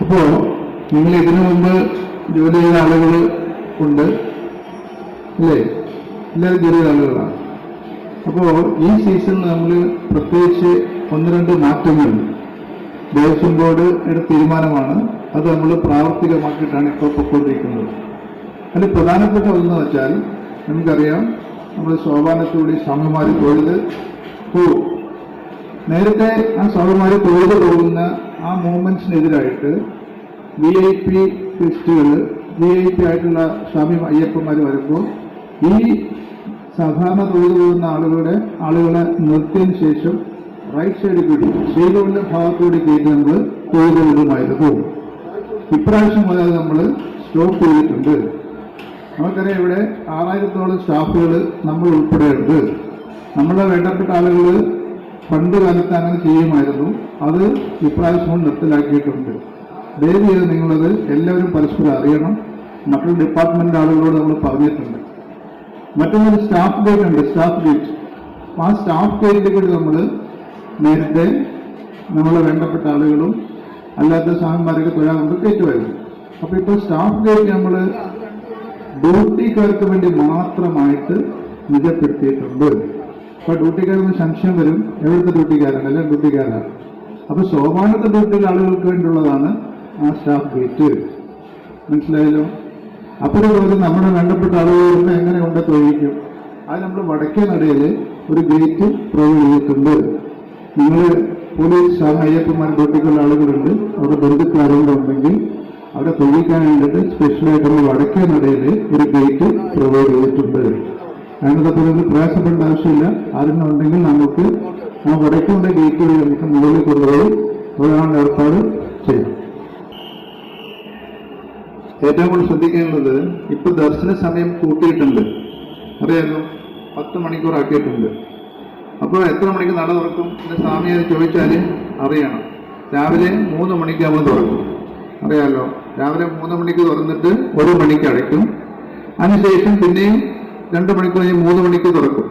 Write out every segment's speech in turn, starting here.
അപ്പോൾ നിങ്ങൾ ഇതിനു മുമ്പ് ജോലി ചെയ്ത ആളുകൾ ഉണ്ട്. അല്ലേ? എല്ലാവരും ജോലി ചെയ്ത ആളുകളാണ്. അപ്പോൾ ഈ സീസൺ നമ്മൾ പ്രത്യേകിച്ച് ഒന്ന് രണ്ട് മാറ്റങ്ങൾ ദേവസ്വം ബോർഡ് തീരുമാനമാണ്. അത് നമ്മൾ പ്രാവർത്തികമാക്കിയിട്ടാണ് ഇപ്പോൾ പൊയ്ക്കൊണ്ടിരിക്കുന്നത് അതിൽ പ്രധാനപ്പെട്ട ഒന്ന് വെച്ചാൽ നമുക്കറിയാം നമ്മൾ സോപാനത്തോടെ സ്വാമിമാർ തൊഴുത് പോകും നേരത്തെ ആ സ്വാമിമാർ തൊഴുത് പോകുന്ന ആ മൂവ്മെന്റ്സിനെതിരായിട്ട് വി ഐ പി ലിസ്റ്റുകൾ വി ഐ പി ആയിട്ടുള്ള സ്വാമി അയ്യപ്പന്മാർ വരുമ്പോൾ ഈ സാധാരണ തൊഴിൽ പോകുന്ന ആളുകളുടെ ആളുകളെ നിർത്തിയതിനു ശേഷം റൈറ്റ് സൈഡിൽ കൂടി ശ്രീകോവിലിന്റെ ഭാഗത്തുകൂടി കയറ്റി നമ്മൾ തൊഴുതു വിടുമായിരുന്നു ഇപ്രാവശ്യം മുതൽ നമ്മൾ സ്റ്റോപ്പ് ചെയ്തിട്ടുണ്ട്. നമുക്കറിയാം ഇവിടെ ആറായിരത്തോളം സ്റ്റാഫുകൾ നമ്മൾ ഉൾപ്പെടെയുണ്ട്. നമ്മളെ വേണ്ടപ്പെട്ട ആളുകൾ പണ്ട് കാലത്ത് അങ്ങനെ ചെയ്യുമായിരുന്നു. അത് ഇപ്രാവശ്യം നിർത്തലാക്കിയിട്ടുണ്ട്. ദയവ് ചെയ്ത് നിങ്ങളത് എല്ലാവരും പരസ്പരം അറിയണം. മറ്റുള്ള ഡിപ്പാർട്ട്മെന്റ് ആളുകളോട് നമ്മൾ പറഞ്ഞിട്ടുണ്ട്. മറ്റൊന്നൊരു സ്റ്റാഫ് ഗേറ്റ് ഉണ്ട് സ്റ്റാഫ് ഗേറ്റ് ആ സ്റ്റാഫ് ഗേറ്റിൽ കൂടി നമ്മൾ നേരത്തെ നമ്മളെ വേണ്ടപ്പെട്ട ആളുകളും അല്ലാത്ത സ്വാമിമാരൊക്കെ കൊണ്ട് കയറ്റുമായിരുന്നു. അപ്പോൾ ഇപ്പോൾ സ്റ്റാഫ് ഗേറ്റ് നമ്മൾ ഡ്യൂട്ടിക്കാർക്ക് വേണ്ടി മാത്രമായിട്ട് നിജപ്പെടുത്തിയിട്ടുണ്ട്. അപ്പൊ ഡ്യൂട്ടിക്കാർക്ക് സംശയം വരും. എവിടുത്തെ ഡ്യൂട്ടിക്കാരാണ് അല്ലെങ്കിൽ ഡ്യൂട്ടിക്കാരാണ് അപ്പൊ സോമാനത്തെ ഡ്യൂട്ടിയിലെ ആളുകൾക്ക് വേണ്ടിയുള്ളതാണ് ആ സ്റ്റാഫ് ഗേറ്റ്. മനസ്സിലായല്ലോ? അപ്പോഴും നമ്മുടെ വേണ്ടപ്പെട്ട ആളുകളൊക്കെ എങ്ങനെ കൊണ്ട് പ്രയോഗിക്കും അത് നമ്മൾ വടക്കേ നടയിൽ ഒരു ഗേറ്റ് പ്രൊവൈഡ് ചെയ്തിട്ടുണ്ട്. നിങ്ങൾ പോലീസ് അയ്യപ്പന്മാർ ഡ്യൂട്ടിക്കുള്ള ആളുകളുണ്ട്. അവരുടെ ബന്ധുക്കൾ ആരെങ്കിലും ഉണ്ടെങ്കിൽ അവിടെ തൊഴിക്കാൻ വേണ്ടിയിട്ട് സ്പെഷ്യലായിട്ട് നമ്മൾ വടക്കേ നടയിൽ ഒരു ഗേറ്റ് പ്രൊവൈഡ് ചെയ്തിട്ടുണ്ട്. അതിനകത്ത് പറയുന്നത് പ്രയാസപ്പെടേണ്ട ആവശ്യമില്ല. അതിനുണ്ടെങ്കിൽ നമുക്ക് ആ വടക്കേണ്ട ഗേറ്റ് വഴി നമുക്ക് മുകളിൽ കൊണ്ടുപോയി ഒരാളുടെ ഏർപ്പാട് ചെയ്യാം. ഏറ്റവും കൂടുതൽ ശ്രദ്ധിക്കേണ്ടത് ഇപ്പൊ ദർശന സമയം കൂട്ടിയിട്ടുണ്ട്. അറിയാലോ? പത്ത് മണിക്കൂർ ആക്കിയിട്ടുണ്ട്. അപ്പോൾ എത്ര മണിക്ക് നട തുറക്കും എന്ന് സ്വാമി അത് ചോദിച്ചാൽ അറിയണം. രാവിലെ മൂന്ന് മണിക്കാകുമ്പോൾ തുറക്കും. അറിയാലോ? രാവിലെ മൂന്ന് മണിക്ക് തുറന്നിട്ട് ഒരു മണിക്ക് അടയ്ക്കും. അതിനുശേഷം പിന്നെയും രണ്ട് മണിക്കൂർ കഴിഞ്ഞ് മൂന്ന് മണിക്ക് തുറക്കും.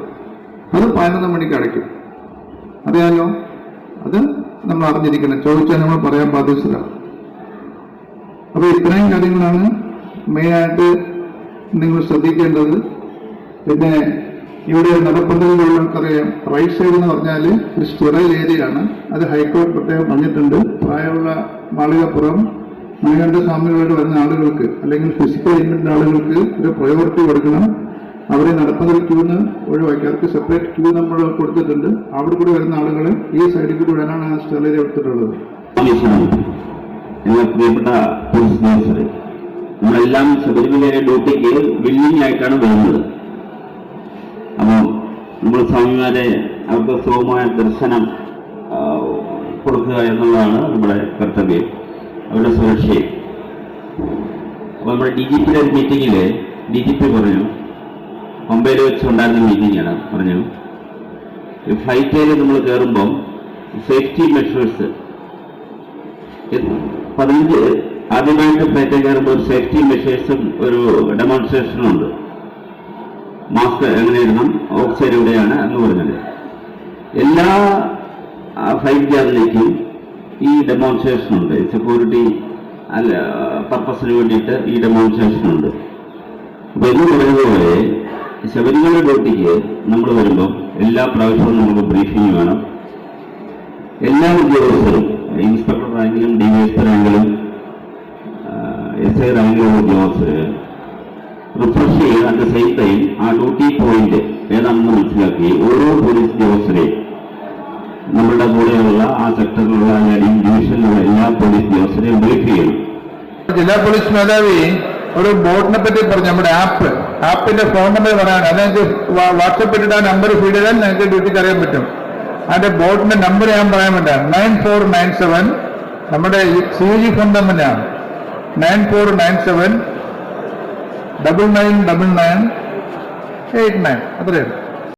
അത് പതിനൊന്ന് മണിക്ക് അടയ്ക്കും. അറിയാലോ? അത് നമ്മൾ അറിഞ്ഞിരിക്കണം. ചോദിച്ചാൽ നമ്മൾ പറയാൻ ബാധ്യസ്ഥരാണ് അപ്പോൾ ഇത്രയും കാര്യങ്ങളാണ് മെയിനായിട്ട് നിങ്ങൾ ശ്രദ്ധിക്കേണ്ടത്. പിന്നെ ഇവിടെ നടപ്പന്തലിലുള്ളവർക്കറിയാം റൈറ്റ് സൈഡ് എന്ന് പറഞ്ഞാൽ ഒരു സ്റ്റെറൈൽ ഏരിയയാണ്. അത് ഹൈക്കോടതി പ്രത്യേകം പറഞ്ഞിട്ടുണ്ട്. പ്രായമുള്ള മാളികപ്പുറം മണികണ്ഠ സ്വാമികളായിട്ട് വരുന്ന ആളുകൾക്ക് അല്ലെങ്കിൽ ഫിസിക്കൽ ഇൻവെന്റ് ആളുകൾക്ക് ഒരു പ്രയോറിറ്റി കൊടുക്കണം. അവരെ നടപ്പതിൽ ക്യൂന്ന് ഒഴിവാക്കി അവർക്ക് സെപ്പറേറ്റ് ക്യൂ നമ്മൾ കൊടുത്തിട്ടുണ്ട്. അവിടെ കൂടി വരുന്ന ആളുകളെ ഈ സൈഡിൽ കൂടി വരാനാണ് ആ സ്റ്റെറൈൽ എടുത്തിട്ടുള്ളത് നമ്മളെല്ലാം ശബരിമലയിലെ ഡ്യൂട്ടിക്ക് വില്ലിംഗ് ആയിട്ടാണ് വരുന്നത്. അപ്പോൾ നമ്മൾ സ്വാമിമാരെ അവർക്ക് സുഖമായ ദർശനം കൊടുക്കുക എന്നുള്ളതാണ് നമ്മുടെ കർത്തവ്യം. അവരുടെ സുരക്ഷയും. അപ്പോൾ നമ്മുടെ ഡി ജി പിയുടെ ഒരു മീറ്റിങ്ങിൽ ഡി ജി പി പറഞ്ഞു മുംബൈയിൽ വെച്ച് ഉണ്ടായിരുന്ന മീറ്റിങ്ങാണ് പറഞ്ഞു. ഈ ഫ്ലൈറ്റിൽ നമ്മൾ കയറുമ്പം സേഫ്റ്റി മെഷേഴ്സ് പതിനഞ്ച് ആദ്യമായിട്ട് ഫ്ലൈറ്റിൽ കയറുമ്പോൾ ഒരു സേഫ്റ്റി മെഷേഴ്സും ഒരു ഡെമോൺസ്ട്രേഷനും ഉണ്ട്. മാസ്ക് എങ്ങനെ ഇടണം ഓക്സൈഡ് എവിടെയാണ് എന്ന് പറഞ്ഞത്. എല്ലാ ഫ്ലൈറ്റ് ജേർണിലേക്കും ഈ ഡെമോൺസ്ട്രേഷൻ ഉണ്ട്. സെക്യൂരിറ്റി അല്ല പർപ്പസിന് വേണ്ടിയിട്ട് ഈ ഡെമോൺസ്ട്രേഷൻ ഉണ്ട്. അപ്പൊ എന്ന് പറഞ്ഞതുപോലെ ശബരിമല ഡ്യൂട്ടിക്ക് നമ്മൾ വരുമ്പോൾ എല്ലാ പ്രാവശ്യവും നമുക്ക് ബ്രീഫിംഗ് വേണം. എല്ലാ ഉദ്യോഗസ്ഥരും ഇൻസ്പെക്ടർ റാങ്കിലും ഡി വി എസ് റാങ്കിലും എസ് ഐ റാങ്കിലുള്ള ഉദ്യോഗസ്ഥര് റിഫ്രഷ് ചെയ്ത് അറ്റ് ദ സെയിം ടൈം ആ ഡ്യൂട്ടി പോയിന്റ് ഏതാണെന്ന് മനസ്സിലാക്കി ഓരോ പോലീസ് ഉദ്യോഗസ്ഥരെയും നമ്മളുടെ കൂടെയുള്ള ആ സെക്ടറിലുള്ള ഡിവിഷനിലുള്ള എല്ലാ പോലീസ് ഉദ്യോഗസ്ഥരെയും ബ്രീഫ് ചെയ്യണം ജില്ലാ പോലീസ് മേധാവി ഒരു ബോട്ടിനെ പറ്റി പറഞ്ഞു. നമ്മുടെ ആപ്പ് ആപ്പിന്റെ ഫോൺ നമ്പർ പറയാൻ അത് നിങ്ങൾക്ക് വാട്സപ്പ് ഇട്ടിട്ട് ആ നമ്പർ ഫീഡ് ചെയ്താൽ നിങ്ങൾക്ക് ഡ്യൂട്ടിക്ക് അറിയാൻ പറ്റും. അതിന്റെ ബോട്ടിന്റെ നമ്പർ ഞാൻ പറയാൻ വേണ്ട നയൻ ഫോർ നയൻ സെവൻ നമ്മുടെ സി ജി ഫോൺ തന്നെയാണ് nine four nine seven double nine double nine eight nine അത്രയും